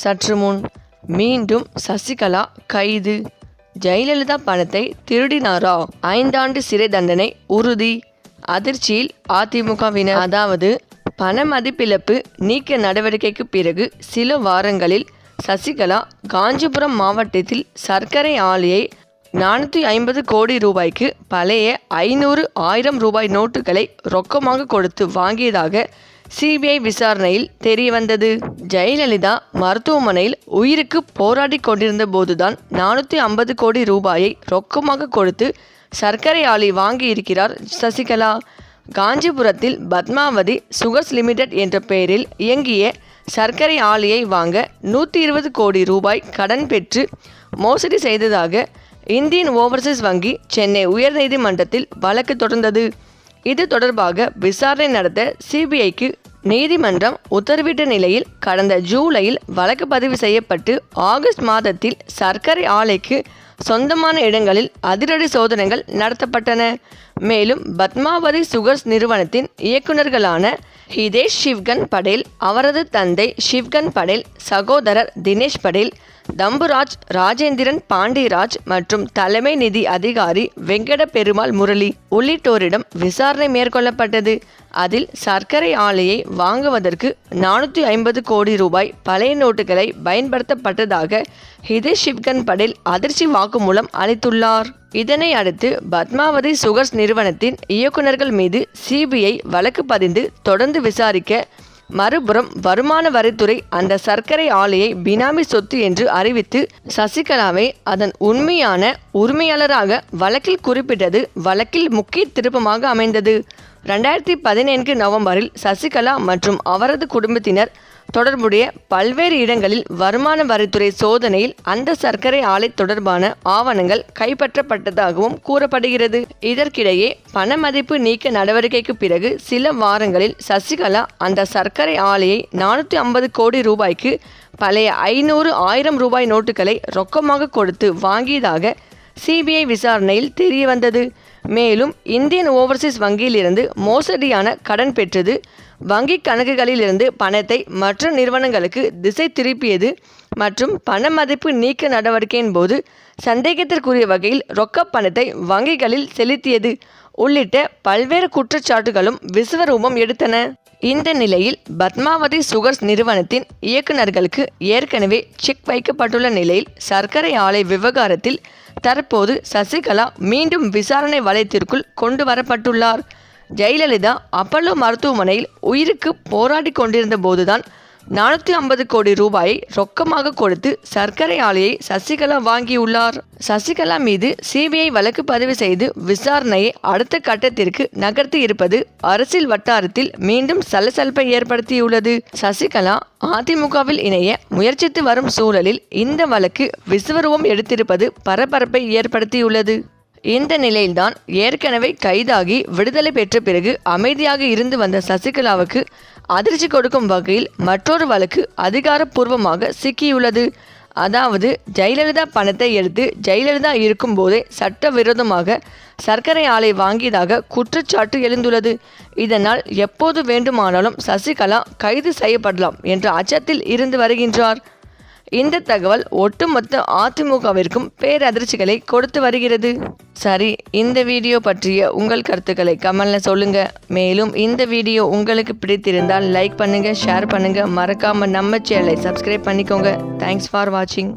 சற்று முன் மீண்டும் சசிகலா கைது. ஜெயலலிதா பணத்தை திருடினாரா? ஐந்தாண்டு சிறை தண்டனை உறுதி. அதிர்ச்சியில் அதிமுகவினர். அதாவது பண மதிப்பிழப்பு நீக்க நடவடிக்கைக்கு பிறகு சில வாரங்களில் சசிகலா காஞ்சிபுரம் மாவட்டத்தில் சர்க்கரை ஆலையை நானூற்றி ஐம்பது கோடி ரூபாய்க்கு பழைய ஐநூறு ஆயிரம் ரூபாய் நோட்டுகளை ரொக்கமாக கொடுத்து வாங்கியதாக சிபிஐ விசாரணையில் தெரியவந்தது. ஜெயலலிதா மருத்துவமனையில் உயிருக்கு போராடி கொண்டிருந்த போதுதான் நானூற்றி ஐம்பது கோடி ரூபாயை ரொக்கமாக கொடுத்து சர்க்கரை ஆலை வாங்கியிருக்கிறார் சசிகலா. காஞ்சிபுரத்தில் பத்மாவதி சுகர்ஸ் லிமிடெட் என்ற பெயரில் இயங்கிய சர்க்கரை ஆலையை வாங்க நூற்றி இருபது கோடி ரூபாய் கடன் பெற்று மோசடி செய்ததாக இந்தியன் ஓவர்சீஸ் வங்கி சென்னை உயர்நீதிமன்றத்தில் வழக்கு தொடர்ந்தது. இது தொடர்பாக விசாரணை நடத்த சிபிஐக்கு நீதிமன்றம் உத்தரவிட்ட நிலையில் கடந்த ஜூலையில் வழக்கு பதிவு செய்யப்பட்டு ஆகஸ்ட் மாதத்தில் சர்க்கரை ஆலைக்கு சொந்தமான இடங்களில் அதிரடி சோதனைகள் நடத்தப்பட்டன. மேலும் பத்மாவதி சுகர்ஸ் நிறுவனத்தின் இயக்குநர்களான ஹிதேஷ் சிவ்கன் படேல் அவரது தந்தை சிவ்கன் படேல் சகோதரர் தினேஷ் படேல் தம்புராஜ் ராஜேந்திரன் பாண்டிராஜ் மற்றும் தலைமை நிதி அதிகாரி வெங்கட பெருமாள் முரளி உள்ளிட்டோரிடம் விசாரணை மேற்கொள்ளப்பட்டது. அதில் சர்க்கரை ஆலையை வாங்குவதற்கு நானூற்றி ஐம்பது கோடி ரூபாய் பழைய நோட்டுகளை பயன்படுத்தப்பட்டதாக ஹிதே சிவ்கன் படேல் அதிர்ச்சி வாக்குமூலம் அளித்துள்ளார். இதனை அடுத்து பத்மாவதி சுகர்ஸ் நிறுவனத்தின் இயக்குநர்கள் மீது சிபிஐ வழக்கு பதிந்து தொடர்ந்து விசாரிக்க மறுபுறம் வருமான வரித்துறை அந்த சர்க்கரை ஆலையை பினாமி சொத்து என்று அறிவித்து சசிகலாவை அதன் உண்மையான உரிமையாளராக வழக்கில் குறிப்பிட்டது வழக்கில் முக்கிய திருப்பமாக அமைந்தது. ரெண்டாயிரத்தி பதினைந்து நவம்பரில் சசிகலா மற்றும் அவரது குடும்பத்தினர் தொடர்புடைய பல்வேறு இடங்களில் வருமான வரித்துறை சோதனையில் அந்த சர்க்கரை ஆலை தொடர்பான ஆவணங்கள் கைப்பற்றப்பட்டதாகவும் கூறப்படுகிறது. இதற்கிடையே பண மதிப்பு நீக்க நடவடிக்கைக்கு பிறகு சில வாரங்களில் சசிகலா அந்த சர்க்கரை ஆலையை நானூற்றி ஐம்பது கோடி ரூபாய்க்கு பழைய ஐநூறு ஆயிரம் ரூபாய் நோட்டுகளை ரொக்கமாக கொடுத்து வாங்கியதாக சிபிஐ விசாரணையில் தெரியவந்தது. மேலும் இந்தியன் ஓவர்சீஸ் வங்கியிலிருந்து மோசடியான கடன் பெற்றது வங்கி கணக்குகளிலிருந்து பணத்தை மற்ற நிறுவனங்களுக்கு திசை திருப்பியது மற்றும் பண மதிப்பு நீக்க நடவடிக்கையின் போது சந்தேகத்திற்குரிய வகையில் ரொக்க பணத்தை வங்கிகளில் செலுத்தியது உள்ளிட்ட பல்வேறு குற்றச்சாட்டுகளும் விஸ்வரூபம் எடுத்தன. இந்த நிலையில் பத்மாவதி சுகர்ஸ் நிறுவனத்தின் இயக்குநர்களுக்கு ஏற்கனவே செக் வைக்கப்பட்டுள்ள நிலையில் சர்க்கரை ஆலை விவகாரத்தில் தற்போது சசிகலா மீண்டும் விசாரணை வலயத்திற்குள் கொண்டு வரப்பட்டுள்ளார். ஜெயலலிதா அப்பல்லோ மருத்துவமனையில் உயிருக்கு போராடி கொண்டிருந்த போதுதான் நானூற்றி ஐம்பது கோடி ரூபாயை ரொக்கமாக கொடுத்து சர்க்கரை ஆலையை சசிகலா வாங்கியுள்ளார். சசிகலா மீது சிபிஐ வழக்கு பதிவு செய்து விசாரணையை அடுத்த கட்டத்திற்கு நகர்த்தி இருப்பது அரசியல் வட்டாரத்தில் மீண்டும் சலசலப்பை ஏற்படுத்தியுள்ளது. சசிகலா அதிமுகவில் இணைய முயற்சித்து வரும் சூழலில் இந்த வழக்கு விஸ்வரூபம் எடுத்திருப்பது பரபரப்பை ஏற்படுத்தியுள்ளது. இந்த நிலையில்தான் ஏற்கனவே கைதாகி விடுதலை பெற்ற பிறகு அமைதியாக இருந்து வந்த சசிகலாவுக்கு அதிர்ச்சி கொடுக்கும் வகையில் மற்றொரு வழக்கு அதிகாரப்பூர்வமாக சிக்கியுள்ளது. அதாவது ஜெயலலிதா பணத்தை எடுத்து ஜெயலலிதா இருக்கும்போதே சட்டவிரோதமாக சர்க்கரை ஆலை வாங்கியதாக குற்றச்சாட்டு எழுந்துள்ளது. இதனால் எப்போது வேண்டுமானாலும் சசிகலா கைது செய்யப்படலாம் என்ற அச்சத்தில் இருந்து வருகின்றார். இந்த தகவல் ஒட்டுமொத்த அதிமுகவிற்கும் பேரதிர்ச்சிகளை கொடுத்து வருகிறது. சரி இந்த வீடியோ பற்றிய உங்கள் கருத்துக்களை கமெண்ட்ல சொல்லுங்க. மேலும் இந்த வீடியோ உங்களுக்கு பிடித்திருந்தால் லைக் பண்ணுங்க ஷேர் பண்ணுங்க. மறக்காம நம்ம சேனலை சப்ஸ்கிரைப் பண்ணிக்கோங்க. தேங்க்ஸ் ஃபார் வாட்சிங்